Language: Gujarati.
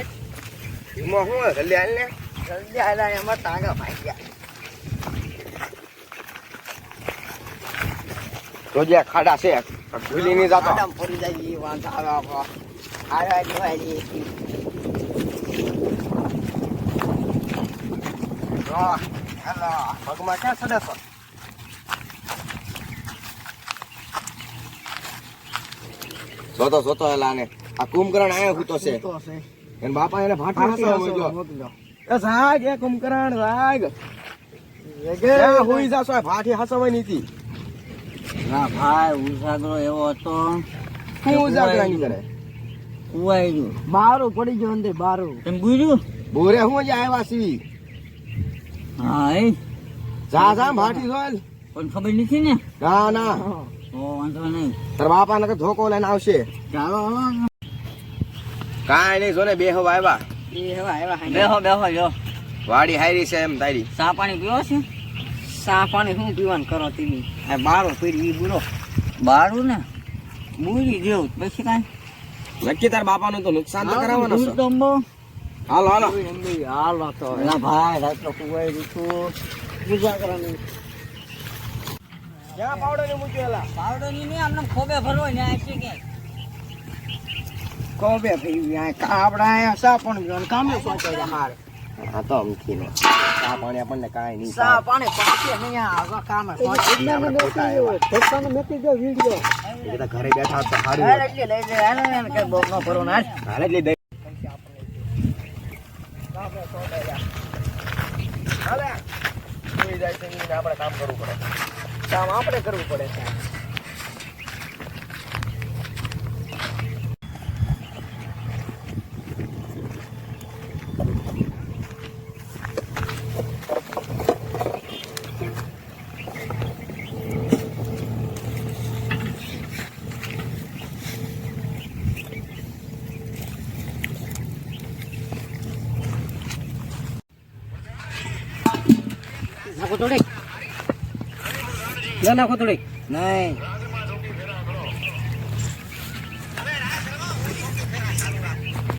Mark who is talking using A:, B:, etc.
A: એમાં શું હોય? જલ્દી હાલ ને
B: જલ્દી આયલા એમાં ટાંગા ભાઈ ગયા
A: રોજે આ ખાડા છે ભૂલી નહીં જતો.
B: આડમ પડી જાય વાંધો આવે આડવા જોવાય
A: હેલો. પગમાં ક્યાં સડે? જોતો જોતો એલા ને. આ કુંભકરણ આયો હુતો
B: તો છે?
A: એને બાપા એને મોકલ્યો. એ સાગ એ કુમકરણ સાગ હુઈ જાશો? ભાઠી હસાવાની હતી.
C: ના ભાઈ ઉજાગરો એવો હતો
A: શું ઉજાગરાની કરે.
C: કુવાઈ ગયું.
B: બારું પડી ગયો અંદર બારું.
C: તેમ ગુજ્યું
A: બોરે હું જ આવ્યા છી.
C: હા એ?
A: જા જા ભાઠી જોલ
C: પણ ખબર નથી ને?
A: ના ના.
C: તો વાંધો નહીં.
A: તાર બાપા ને ધોકો લઈને આવશે.
C: ચાલો.
A: કાંઈ નહીં જો ને બે હવા આવ્યા.
B: બે હવા આવ્યા.
C: બેહો બેહો જો
A: વાડી હારી છે એમ તારી.
C: સા પાણી પીવો છે?
B: સા પાણી શું પીવાનું કરો તમે આ બારો પડી ઈ બુરો.
C: બારું ને? બુરી જેવું. પછી કાંઈ?
A: નક્કી તાર બાપાનું તો નુકસાન તો કરાવવાનું છે. હાલો હાલો.
B: હાલો તો
C: ના ભાઈ રાતનો કુવાઈ દીધું
B: બીજા કરવાની.
A: ક્યાં પાવડો ને મૂકેલા
C: પાવડો ની નહીં આમને ખોબે ભરવો ને આ છે કે
B: કોબે ભાઈ આ કાબડા આયા સા પણ પીવાનું કામે પહોંચાય હાર
A: આ તો અમથી નો. સા પાણી આપણને કાંઈ નહીં
B: સા પાણી પાકે નહીં આ કામે
A: આપણે.
B: ધક્કાનો મેકી દો વિડિયો
A: એ ઘરે બેઠા તો હારું
B: હાલ એટલે લઈ જાય હાલ ને કે બોક નો ભરો ના.
A: હાલે જ લઈ દઈ. હાલે. કોઈ જાય તો આપણે કામ કરવું પડે.
B: કામ આપણે કરવું પડે. નાખો થોડીક. ના નાખો થોડીક. નહીં.